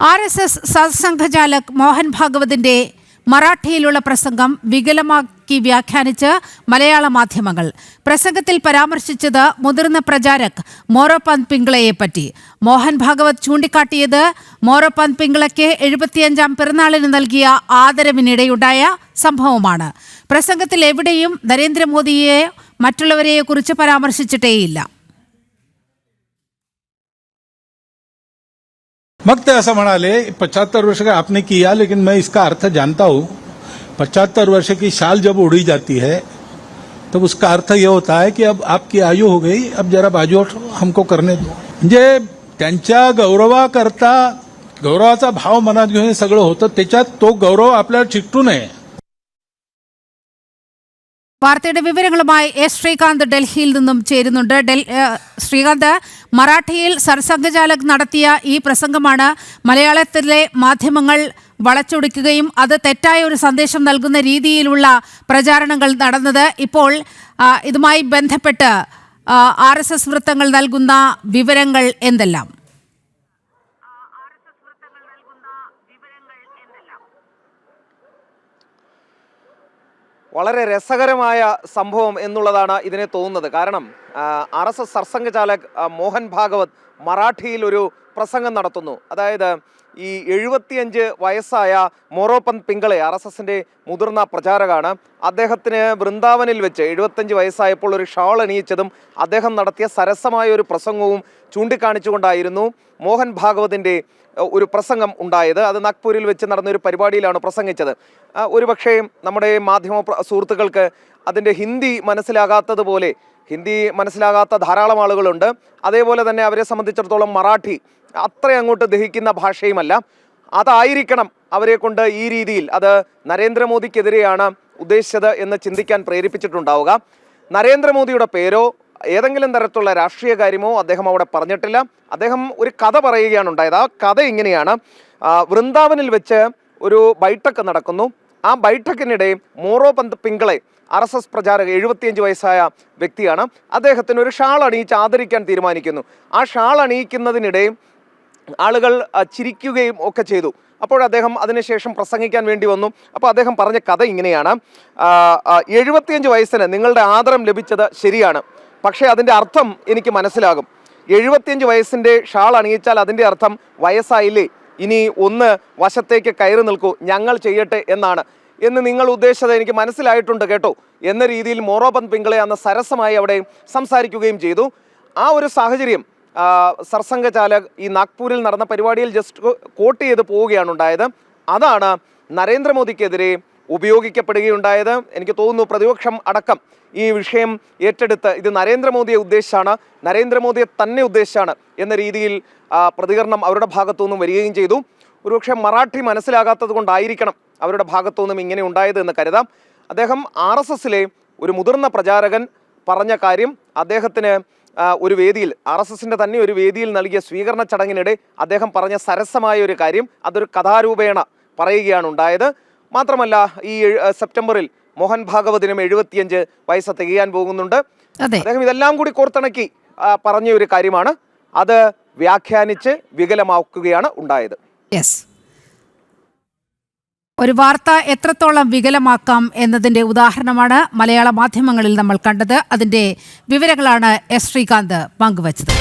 R S S സത്സംഘചാലക് Mohan ഭാഗവതിന്റെ മറാഠിയിലുള്ള പ്രസംഗം വികലമാക്കി വ്യാഖ്യാനിച്ച് മലയാള മാധ്യമങ്ങൾ. പ്രസംഗത്തിൽ പരാമർശിച്ചത് മുതിർന്ന പ്രചാരക് മോറോപന്ത് പിങ്കളയെ പറ്റി. മോഹൻ ഭാഗവത് ചൂണ്ടിക്കാട്ടിയത് മോറോപന്ത് പിങ്കളയ്ക്ക് എഴുപത്തിയഞ്ചാം പിറന്നാളിന് നൽകിയ ആദരവിനിടെയുണ്ടായ സംഭവമാണ്. പ്രസംഗത്തിൽ എവിടെയും നരേന്ദ്രമോദിയെ മറ്റുള്ളവരെയെ കുറിച്ച് പരാമർശിച്ചിട്ടേയില്ല. मग ते असं म्हणाले पचहत्तर वर्ष का आपने किया लेकिन मैं इसका अर्थ जानता हूं पचहत्तर वर्ष की शाल जब उड़ी जाती है तब उसका अर्थ ये होता है कि अब आपकी आयु हो गई अब जरा बाजू हमको करने दो म्हणजे त्यांच्या गौरवाकरता गौरवाचा भाव मनात घेऊन हे सगळं होतं त्याच्यात तो गौरव आपल्याला चिकटू नये വാർത്തയുടെ വിവരങ്ങളുമായി എസ് ശ്രീകാന്ത് ഡൽഹിയിൽ നിന്നും ചേരുന്നുണ്ട് ഡൽ ഏഹ് ശ്രീകാന്ത് മറാഠിയിൽ സർസംഘചാലക് നടത്തിയ ഈ പ്രസംഗമാണ് മലയാളത്തിലെ മാധ്യമങ്ങൾ വളച്ചൊടിക്കുകയും അത് തെറ്റായ ഒരു സന്ദേശം നൽകുന്ന രീതിയിലുള്ള പ്രചാരണങ്ങൾ നടന്നത്. ഇപ്പോൾ ഇതുമായി ബന്ധപ്പെട്ട് ആർ എസ് എസ് വൃത്തങ്ങൾ നൽകുന്ന വിവരങ്ങൾ എന്തെല്ലാം? വളരെ രസകരമായ സംഭവം എന്നുള്ളതാണ് ഇതിനെ തോന്നുന്നത്. കാരണം R S S Sarsanghchalak Mohan Bhagwat മറാഠിയിൽ ഒരു പ്രസംഗം നടത്തുന്നു. അതായത് ഈ എഴുപത്തിയഞ്ച് വയസ്സായ മൊറോപ്പൻ പിങ്കളെ ആർ എസ് മുതിർന്ന പ്രചാരകാണ് അദ്ദേഹത്തിന് വൃന്ദാവനിൽ വെച്ച് എഴുപത്തഞ്ച് വയസ്സായപ്പോൾ ഒരു ഷാൾ അണിയിച്ചതും അദ്ദേഹം നടത്തിയ സരസമായ ഒരു പ്രസംഗവും ചൂണ്ടിക്കാണിച്ചുകൊണ്ടായിരുന്നു മോഹൻ ഭാഗവതിന്റെ ഒരു പ്രസംഗം ഉണ്ടായത്. അത് നാഗ്പൂരിൽ വെച്ച് നടന്ന ഒരു പരിപാടിയിലാണ് പ്രസംഗിച്ചത്. ഒരുപക്ഷേ നമ്മുടെ മാധ്യമ സുഹൃത്തുക്കൾക്ക് അതിന്റെ ഹിന്ദി മനസ്സിലാകാത്തതുപോലെ ഹിന്ദി മനസ്സിലാകാത്ത ധാരാളം ആളുകളുണ്ട്. അതേപോലെ തന്നെ അവരെ സംബന്ധിച്ചിടത്തോളം മറാഠി അത്ര അങ്ങോട്ട് ദഹിക്കുന്ന ഭാഷയുമല്ല. അതായിരിക്കണം അവരെ കൊണ്ട് ഈ രീതിയിൽ അത് നരേന്ദ്രമോദിക്കെതിരെയാണ് ഉദ്ദേശിച്ചത് എന്ന് ചിന്തിക്കാൻ പ്രേരിപ്പിച്ചിട്ടുണ്ടാവുക. നരേന്ദ്രമോദിയുടെ പേരോ ഏതെങ്കിലും തരത്തിലുള്ള രാഷ്ട്രീയ കാര്യമോ അദ്ദേഹം അവിടെ പറഞ്ഞിട്ടില്ല. അദ്ദേഹം ഒരു കഥ പറയുകയാണ് ഉണ്ടായത്. ആ കഥ ഇങ്ങനെയാണ്. വൃന്ദാവനിൽ വെച്ച് ഒരു ബൈഠക്ക് നടക്കുന്നു. ആ ബൈഠക്കിനിടെ Moro Pant Pingle R S S പ്രചാരക എഴുപത്തിയഞ്ച് വയസ്സായ വ്യക്തിയാണ്. അദ്ദേഹത്തിന് ഒരു ഷാൾ അണിയിച്ച് ആദരിക്കാൻ തീരുമാനിക്കുന്നു. ആ ഷാൾ അണിയിക്കുന്നതിനിടെ ആളുകൾ ചിരിക്കുകയും ഒക്കെ ചെയ്തു. അപ്പോൾ അദ്ദേഹം അതിനുശേഷം പ്രസംഗിക്കാൻ വേണ്ടി വന്നു. അപ്പോൾ അദ്ദേഹം പറഞ്ഞ കഥ ഇങ്ങനെയാണ്. എഴുപത്തിയഞ്ച് വയസ്സിന് നിങ്ങളുടെ ആദരം ലഭിച്ചത് ശരിയാണ്. പക്ഷേ അതിന്റെ അർത്ഥം എനിക്ക് മനസ്സിലാകും. എഴുപത്തിയഞ്ച് വയസ്സിന്റെ ഷാൾ അണിയിച്ചാൽ അതിന്റെ അർത്ഥം വയസ്സായില്ലേ? ഇനി ഒന്ന് വശത്തേക്ക് കയറി നിൽക്കൂ. ഞങ്ങൾ ചെയ്യട്ടെ എന്നാണ്. എന്ന് നിങ്ങൾ ഉദ്ദേശിച്ചത് എനിക്ക് മനസ്സിലായിട്ടുണ്ട് കേട്ടോ. എന്ന രീതിയിൽ മോറോബൻ പിങ്കളെ അന്ന് സരസമായി അവിടെ സംസാരിക്കുകയും ചെയ്തു. ആ ഒരു സാഹചര്യം സർസംഘചാലക് ഈ നാഗ്പൂരിൽ നടന്ന പരിപാടിയിൽ ജസ്റ്റ് കോട്ട് ചെയ്ത് പോവുകയാണ് ഉണ്ടായത്. അതാണ് നരേന്ദ്രമോദിക്കെതിരെ ഉപയോഗിക്കപ്പെടുകയുണ്ടായത്. എനിക്ക് തോന്നുന്നു പ്രതിപക്ഷം അടക്കം ഈ വിഷയം ഏറ്റെടുത്ത് ഇത് നരേന്ദ്രമോദിയെ ഉദ്ദേശിച്ചാണ് നരേന്ദ്രമോദിയെ തന്നെ ഉദ്ദേശിച്ചാണ് എന്ന രീതിയിൽ പ്രതികരണം അവരുടെ ഭാഗത്തു നിന്നും വരികയും ചെയ്തു. ഒരുപക്ഷെ മറാഠി മനസ്സിലാകാത്തത് കൊണ്ടായിരിക്കണം അവരുടെ ഭാഗത്തു നിന്നും ഇങ്ങനെ ഉണ്ടായത് എന്ന് കരുതാം. അദ്ദേഹം ആർ എസ് എസിലെ ഒരു മുതിർന്ന പ്രചാരകൻ പറഞ്ഞ കാര്യം അദ്ദേഹത്തിന് ഒരു വേദിയിൽ ആർ എസ് എസിന്റെ തന്നെ ഒരു വേദിയിൽ നൽകിയ സ്വീകരണ ചടങ്ങിനിടെ അദ്ദേഹം പറഞ്ഞ സരസമായ ഒരു കാര്യം അതൊരു കഥാരൂപേണ പറയുകയാണ് ഉണ്ടായത്. മാത്രമല്ല ഈ സെപ്റ്റംബറിൽ മോഹൻ ഭാഗവതിനും എഴുപത്തിയഞ്ച് വയസ്സ് തികയാൻ പോകുന്നുണ്ട്. അദ്ദേഹം ഇതെല്ലാം കൂടി കോർത്തിണക്കി പറഞ്ഞ ഒരു കാര്യമാണ്. അത് വ്യാഖ്യാനിച്ച് വികലമാക്കുകയാണ് ഉണ്ടായത്. യെസ് ഒരു വാർത്ത എത്രത്തോളം വികലമാക്കാം എന്നതിന്റെ ഉദാഹരണമാണ് മലയാള മാധ്യമങ്ങളിൽ നമ്മൾ കണ്ടത്. അതിന്റെ വിവരങ്ങളാണ് എസ് ശ്രീകാന്ത് പങ്കുവച്ചത്.